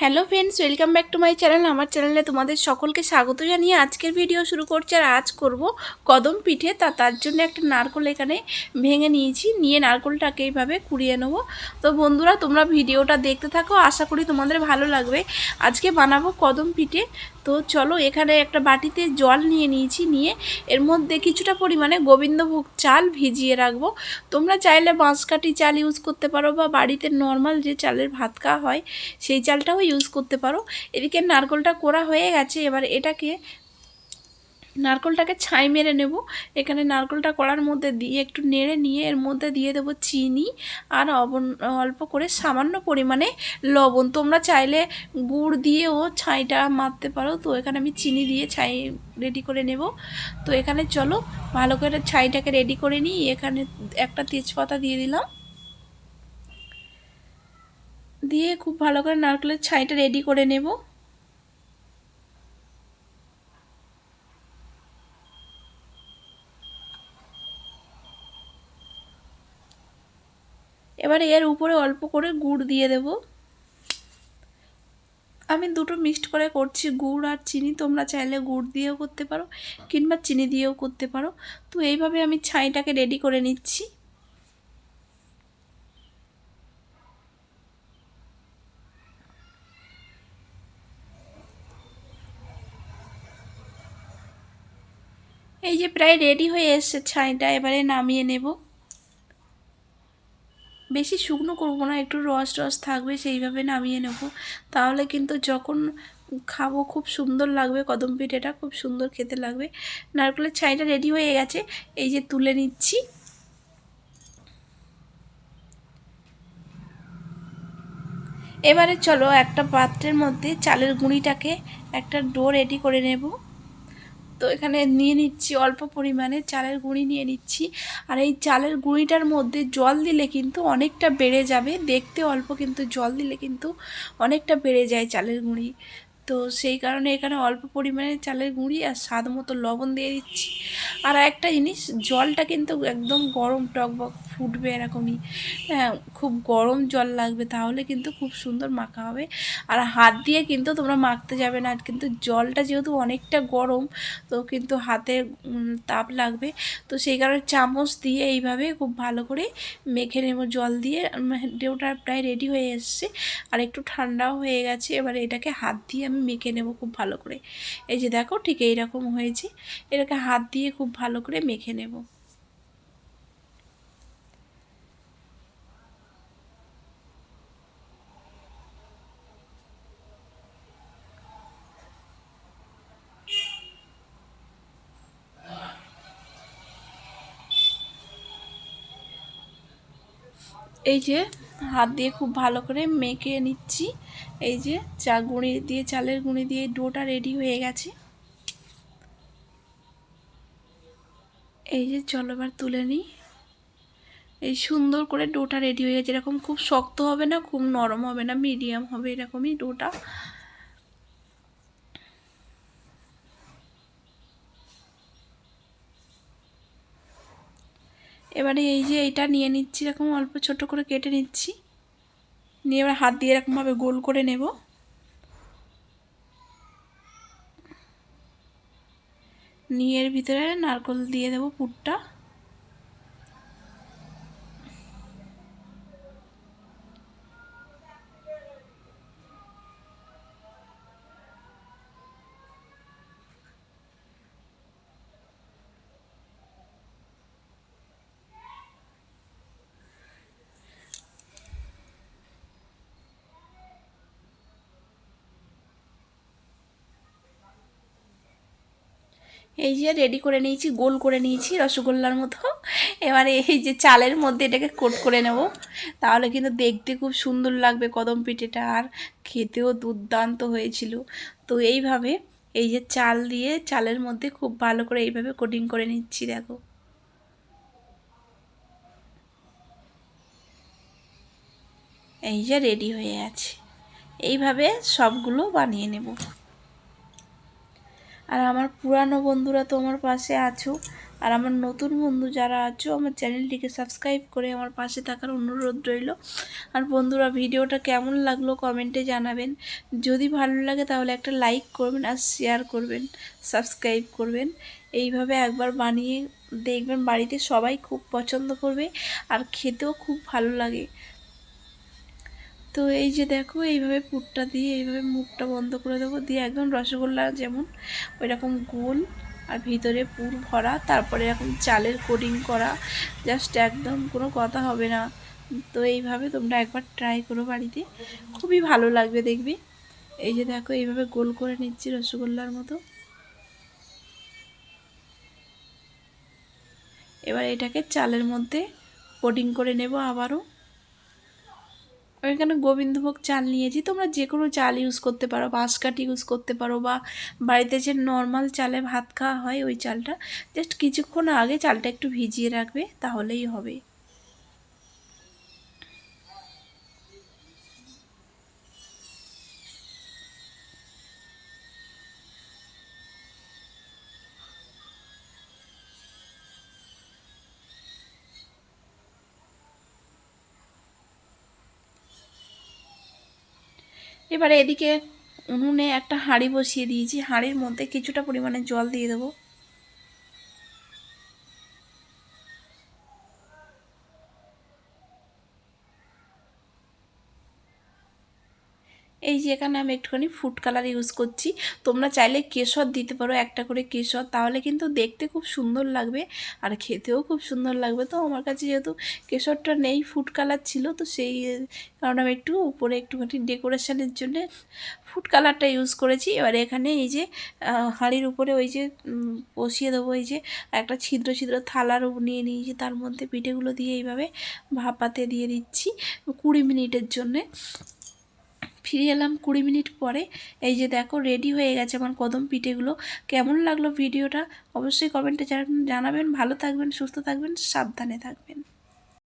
Hello friends, welcome back to my channel. আমার চ্যানেলে তোমাদের সকলকে স্বাগত জানিয়ে আজকের ভিডিও শুরু করছি আর আজ করব কদম পিঠে। তা, তার জন্য একটা নারকল এখানে ভেঙে নিয়েছি। নিয়ে নারকলটাকে এইভাবে কুড়িয়ে নেব। তো বন্ধুরা, তোমরা ভিডিওটা দেখতে থাকো। আশা করি তোমাদের ভালো লাগবে। আজকে বানাবো কদম পিঠে। তো চলো, এখানে একটা বাটিতে জল নিয়ে নিয়েছি। নিয়ে এর মধ্যে কিছুটা পরিমাণে গোবিন্দভোগ চাল ভিজিয়ে রাখব। তোমরা চাইলে বাঁশকাঠি চাল ইউজ করতে পারো বা বাড়িতে নর্মাল যে চালের ভাত খাওয়া হয়, সেই চালটাও ইউজ করতে পারো। এদিকে নারকলটা কোরা হয়ে গেছে, এবার এটাকে নারকলটাকে ছাই মেরে নেব। এখানে নারকলটা কড়ার মধ্যে দিয়ে একটু নেড়ে নিয়ে এর মধ্যে দিয়ে দেবো চিনি আর অল্প করে সামান্য পরিমাণে লবণ। তোমরা চাইলে গুড় দিয়েও ছাইটা মারতে পারো। তো এখানে আমি চিনি দিয়ে ছাই রেডি করে নেব। তো এখানে চলো, ভালো করে ছাইটাকে রেডি করে নিই। এখানে একটা তেজপাতা দিয়ে দিলাম। দিয়ে খুব ভালো করে নারকেলের ছাইটা রেডি করে নেব। এবারে এর উপরে অল্প করে গুড় দিয়ে দেব। আমি দুটো মিক্সড করে করছি গুড় আর চিনি, তোমরা চাইলে গুড় দিয়েও করতে পারো কিংবা চিনি দিয়েও করতে পারো। তো এইভাবে আমি ছাইটাকে রেডি করে নিচ্ছি। এই যে প্রায় রেডি হয়ে এসছে ছাইটা, এবারে নামিয়ে নেব। বেশি শুকনো করব না, একটু রস রস থাকবে, সেইভাবে নামিয়ে নেব। তাহলে কিন্তু যখন খাব, খুব সুন্দর লাগবে, কদম পিঠেটা খুব সুন্দর খেতে লাগবে। নারকেলের ছাইটা রেডি হয়ে গেছে, এই যে তুলে নিচ্ছি। এবারে চলো একটা পাত্রের মধ্যে চালের গুঁড়িটাকে একটা ডো রেডি করে নেব। তো এখানে নিয়ে নিচ্ছি অল্প পরিমাণে, চালের গুঁড়ি নিয়ে নিচ্ছি। আর এই চালের গুঁড়িটার মধ্যে জল দিলে কিন্তু অনেকটা বেড়ে যাবে, দেখতে অল্প কিন্তু জল দিলে কিন্তু অনেকটা বেড়ে যায় চালের গুঁড়ি। তো সেই কারণে এখানে অল্প পরিমাণে চালের গুঁড়ি আর স্বাদ মতো লবণ দিয়ে দিচ্ছি। আর একটা জিনিস, জলটা কিন্তু একদম গরম টকবক। ফুটবে এরকমই। হ্যাঁ খুব গরম জল লাগবে, তাহলে কিন্তু খুব সুন্দর মাখা হবে। আর হাত দিয়ে কিন্তু তোমরা মাখতে যাবে না, কিন্তু জলটা যেহেতু অনেকটা গরম, তো কিন্তু হাতে তাপ লাগবে। তো সেই কারণে চামচ দিয়ে এইভাবে খুব ভালো করে মেখে নেব জল দিয়ে। ডেউটা প্রায় রেডি হয়ে এসছে, আর একটু ঠান্ডাও হয়ে গেছে, এবার এটাকে হাত দিয়ে আমি মেখে নেব খুব ভালো করে। এই যে দেখো, ঠিক এইরকম হয়েছে। এটাকে হাত দিয়ে খুব ভালো করে মেখে নেব। এই যে হাত দিয়ে খুব ভালো করে মেখে নিচ্ছি। এই যে চা গুঁড়ি দিয়ে, চালের গুঁড়ি দিয়ে ডোটা রেডি হয়ে গেছে। এই যে চলো এবার তুলে নিই। এই সুন্দর করে ডোটা রেডি হয়ে গেছে। এরকম খুব শক্ত হবে না, খুব নরম হবে না, মিডিয়াম হবে এরকমই ডোটা। এবারে এই যে এটা নিয়ে নিচ্ছি, এরকম অল্প ছোট করে কেটে নিচ্ছি। নিয়ে এবার হাত দিয়ে এরকমভাবে গোল করে নেব। নিয়ে এর ভিতরে নারকল দিয়ে দেবো পুরটা। এই যে রেডি করে নিয়েছি, গোল করে নিয়েছি রসগোল্লার মতো। এবারে এই যে চালের মধ্যে এটাকে কোট করে নেব। তাহলে কিন্তু দেখতে খুব সুন্দর লাগবে কদম পিঠেটা, আর খেতেও দুর্দান্ত হয়েছিল। তো এইভাবে এই যে চাল দিয়ে চালের মধ্যে খুব ভালো করে এইভাবে কোটিং করে নিচ্ছি, দেখো। এই যে রেডি হয়ে আছে এইভাবে সবগুলো বানিয়ে নেব। আর আমার পুরানো বন্ধুরা তো আমার পাশে আছো। আর আমার নতুন বন্ধু যারা আছো, আমার চ্যানেলটিকে সাবস্ক্রাইব করে আমার পাশে থাকার অনুরোধ রইল। আর বন্ধুরা, ভিডিওটা কেমন লাগল কমেন্টে জানাবেন। যদি ভালো লাগে তাহলে একটা লাইক করবেন আর শেয়ার করবেন সাবস্ক্রাইব করবেন। এইভাবে একবার বানিয়ে দেখবেন, বাড়িতে সবাই খুব পছন্দ করবে আর খেতেও খুব ভালো লাগে। তো এই যে দেখো, এইভাবে পুরটা দিয়ে এইভাবে মুখটা বন্ধ করে দেবো। দিয়ে একদম রসগোল্লা যেমন ওই রকম গোল আর ভিতরে পুর ভরা, তারপরে এরকম চালের কোডিং করা জাস্ট একদম কোনো কথা হবে না। তো এইভাবে তোমরা একবার ট্রাই করো বাড়িতে। খুবই ভালো লাগবে দেখবে। এই যে দেখো, এইভাবে গোল করে নিচ্ছি রসগোল্লার মতো। এবার এটাকে চালের মধ্যে কোডিং করে নেব আবারও। আমি এখানে গোবিন্দভোগ চাল নিয়েছি? তোমরা যে কোনো চাল ইউজ করতে পারো, বাঁশকাঠি ইউজ করতে পারো বা বাড়িতে যে নর্মাল চালে ভাত খাওয়া হয়, ওই চালটা জাস্ট কিছুক্ষণ আগে চালটা একটু ভিজিয়ে রাখবে, তাহলেই হবে। এবারে এদিকে উনুনে একটা হাঁড়ি বসিয়ে দিয়েছি। হাঁড়ির মধ্যে কিছুটা পরিমাণে জল দিয়ে দেবো। এই যে এখানে আমি একটুখানি ফুড কালার ইউজ করছি। তোমরা চাইলে কেশর দিতে পারো, একটা করে কেশর। তাহলে কিন্তু দেখতে খুব সুন্দর লাগবে আর খেতেও খুব সুন্দর লাগবে। তো আমার কাছে যেহেতু কেশরটা নেই ফুড কালার ছিল, তো সেই কারণে আমি একটু উপরে একটুখানি ডেকোরেশনের জন্য ফুড কালারটা ইউজ করেছি। এবার এখানে এই যে হাঁড়ির উপরে ওই যে বসিয়ে দেবো এই যে, একটা ছিদ্র ছিদ্র থালার নিয়ে নিয়েছি। তার মধ্যে পিঠেগুলো দিয়ে এইভাবে ভাপাতে দিয়ে দিচ্ছি কুড়ি মিনিটের জন্যে। ফিরে এলাম কুড়ি মিনিট পরে। এই যে দেখো রেডি হয়ে গেছে আমার কদম পিঠেগুলো। কেমন লাগল ভিডিওটা? অবশ্যই কমেন্টে জানাবেন। ভালো থাকবেন, সুস্থ থাকবেন, সাবধানে থাকবেন।